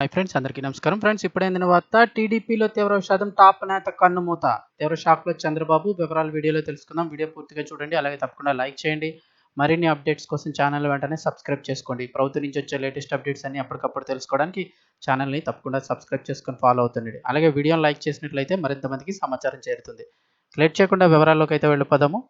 My friends అందరికీ నమస్కారం. Friends ఇప్పుడైన వార్త టీడీపీలో తీవ్ర విషాదం టాప్ నేత కన్నుమూత తీవ్ర షాక్లో చంద్రబాబు వివరాలు వీడియోలో తెలుసుకుందాం. వీడియో పూర్తిగా చూడండి అలాగే తప్పకుండా లైక్ చేయండి. మరిన్ని అప్డేట్స్ కోసం ఛానల్ వెంటనే సబ్స్క్రైబ్ చేసుకోండి. ప్రభుత్వం నుంచి వచ్చే లేటెస్ట్ అప్డేట్స్ అన్ని అప్పటికప్పుడు తెలుసుకోవడానికి ఛానల్ని తప్పకుండా సబ్స్క్రైబ్ చేసుకొని ఫాలో అవుతుండండి. అలాగే వీడియోని లైక్ చేసినట్లయితే మరింత మందికి సమాచారం చేరుతుంది. లేట్ చేయకుండా వివరాల్లోకి అయితే వెళ్ళిపోదాము.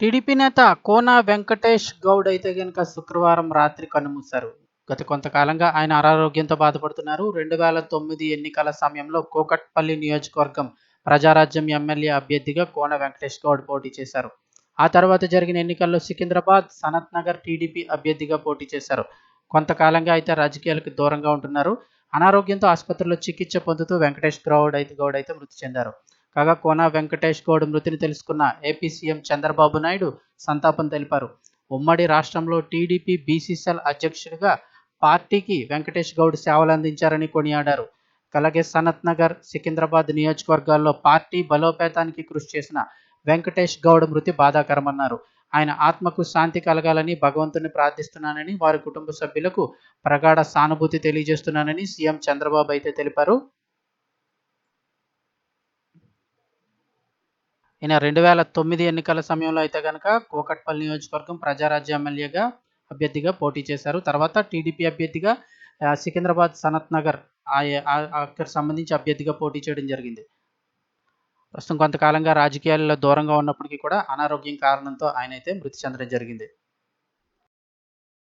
టీడీపీ నేత కోన వెంకటేష్ గౌడ్ అయితే కనుక శుక్రవారం రాత్రి కన్నుమూశారు గత కొంతకాలంగా ఆయన అనారోగ్యంతో బాధపడుతున్నారు. రెండు వేల తొమ్మిది ఎన్నికల సమయంలో కోకట్పల్లి నియోజకవర్గం ప్రజారాజ్యం ఎమ్మెల్యే అభ్యర్థిగా కోన వెంకటేష్ గౌడ్ పోటీ చేశారు. ఆ తర్వాత జరిగిన ఎన్నికల్లో సికింద్రాబాద్ సనత్ నగర్ టీడీపీ అభ్యర్థిగా పోటీ చేశారు. కొంతకాలంగా అయితే రాజకీయాలకు దూరంగా ఉంటున్నారు. అనారోగ్యంతో ఆసుపత్రిలో చికిత్స పొందుతూ వెంకటేష్ గౌడ్ అయితే గౌడ్ అయితే మృతి చెందారు. కాగా కోన వెంకటేష్ గౌడ్ మృతిని తెలుసుకున్న ఏపీ సీఎం చంద్రబాబు నాయుడు సంతాపం తెలిపారు. ఉమ్మడి రాష్ట్రంలో టీడీపీ బీసీసీఎల్ అధ్యక్షుడిగా పార్టీకి వెంకటేష్ గౌడ్ సేవలు అందించారని కొనియాడారు. అలాగే సనత్ నగర్ సికింద్రాబాద్ నియోజకవర్గాల్లో పార్టీ బలోపేతానికి కృషి చేసిన వెంకటేష్ గౌడ్ మృతి బాధాకరమన్నారు. ఆయన ఆత్మకు శాంతి కలగాలని భగవంతుని ప్రార్థిస్తున్నానని వారి కుటుంబ సభ్యులకు ప్రగాఢ సానుభూతి తెలియజేస్తున్నానని సీఎం చంద్రబాబు అయితే తెలిపారు. ఈయన రెండు వేల తొమ్మిది ఎన్నికల సమయంలో అయితే కనుక కోకట్పల్లి నియోజకవర్గం ప్రజారాజ్య ఎమ్మెల్యేగా అభ్యర్థిగా పోటీ చేశారు. తర్వాత టీడీపీ అభ్యర్థిగా సికింద్రాబాద్ సనత్ నగర్ ఆ- అక్కడ సంబంధించి అభ్యర్థిగా పోటీ చేయడం జరిగింది. ప్రస్తుతం కొంతకాలంగా రాజకీయాల్లో దూరంగా ఉన్నప్పటికీ కూడా అనారోగ్యం కారణంతో ఆయన అయితే మృతి చెందడం జరిగింది.